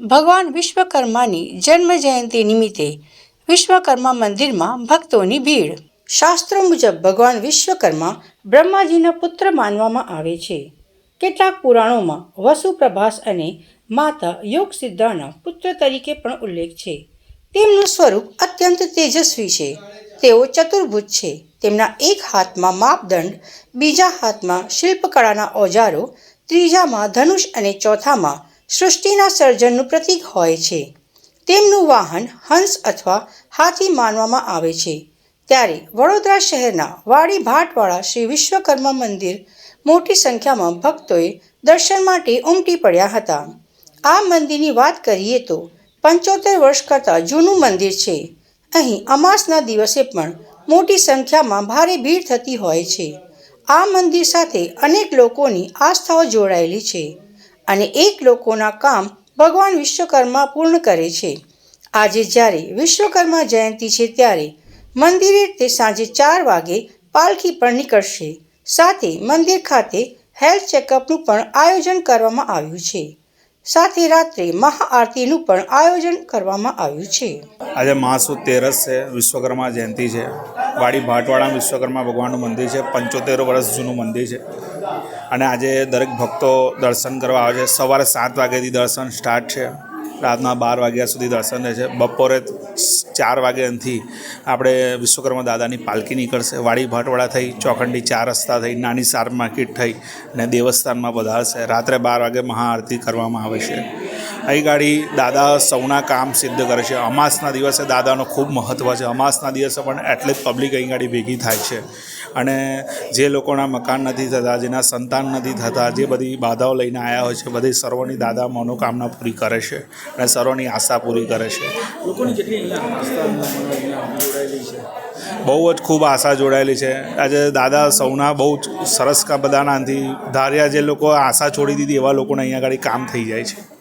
ભગવાન વિશ્વકર્માની જન્મ જયંતિ નિમિત્તે વિશ્વકર્મા મંદિરમાં ભક્તોની ભીડ. શાસ્ત્રો મુજબ ભગવાન વિશ્વકર્મા બ્રહ્માજીના પુત્ર માનવામાં આવે છે. કેટલાક પુરાણોમાં વસુપ્રભાસ અને માતા યોગ સિદ્ધાના પુત્ર તરીકે પણ ઉલ્લેખ છે. તેમનું સ્વરૂપ અત્યંત તેજસ્વી છે. તેઓ ચતુર્ભુજ છે. તેમના એક હાથમાં માપદંડ, બીજા હાથમાં શિલ્પકળાના ઓજારો, ત્રીજામાં ધનુષ અને ચોથામાં સૃષ્ટિના સર્જનનું પ્રતીક હોય છે. તેમનું વાહન હંસ અથવા હાથી માનવામાં આવે છે. ત્યારે વડોદરા શહેરના વાડી ભાટવાળા શ્રી વિશ્વકર્મા મંદિર મોટી સંખ્યામાં ભક્તોએ દર્શન માટે ઉમટી પડ્યા હતા. આ મંદિરની વાત કરીએ તો પંચોતેર વર્ષ કરતાં જૂનું મંદિર છે. અહીં અમાસના દિવસે પણ મોટી સંખ્યામાં ભારે ભીડ થતી હોય છે. આ મંદિર સાથે અનેક લોકોની આસ્થાઓ જોડાયેલી છે. અને એક લોકોના કામ ભગવાન વિશ્વકર્મા પૂર્ણ કરે છે. આજે જ્યારે વિશ્વકર્મા જયંતિ છે ત્યારે મંદિરે તે સાંજે ચાર વાગે પાલખી પણ નીકળશે. સાથે મંદિર ખાતે હેલ્થ ચેકઅપનું પણ આયોજન કરવામાં આવ્યું છે. સાથે રાત્રે મહાઆરતીનું પણ આયોજન કરવામાં આવ્યું છે. આજે મહાસુદ તેરસ છે, વિશ્વકર્મા જયંતિ છે. વાડી ભાટવાડા વિશ્વકર્મા ભગવાનનું મંદિર છે. પંચોતેર વર્ષ જૂનું મંદિર છે. અને આજે દરેક ભક્તો દર્શન કરવા આવે છે. સવારે સાત વાગ્યાથી દર્શન સ્ટાર્ટ છે. રાતના બાર વાગ્યા સુધી દર્શન રહે છે. બપોરે ચાર વાગ્યાથી આપણે વિશ્વકર્મા દાદાની પાલખી નીકળશે. વાડી ભાટવાડા થઈ, ચોખંડી ચાર રસ્તા થઈ, નાની સાર માર્કેટ થઈ અને દેવસ્થાનમાં વધારશે રાત્રે બાર વાગે મહાઆરતી કરવામાં આવે છે. અહીં ગાડી દાદા સૌના કામ સિદ્ધ કરે છે. અમાસના દિવસે દાદાનો ખૂબ મહત્ત્વ છે. અમાસના દિવસે પણ એટલે જ પબ્લિક અહીં ગાડી ભેગી થાય છે. અને જે લોકોના મકાન નથી થતા જેના સંતાન નથી થતા જે બધી બાધાઓ લઈને આવ્યા હોય છે બધી સર્વોની દાદા મનોકામના પૂરી કરે છે અને સર્વની આશા પૂરી કરે છે. લોકોની કેટલી બહુ જ ખૂબ આશા જોડાયેલી છે. આજે દાદા સૌના બહુ જ સરસ કા બધાનાથી ધાર્યા જે લોકો આશા છોડી દીધી એવા લોકોને અહીંયા આગળ કામ થઈ જાય છે.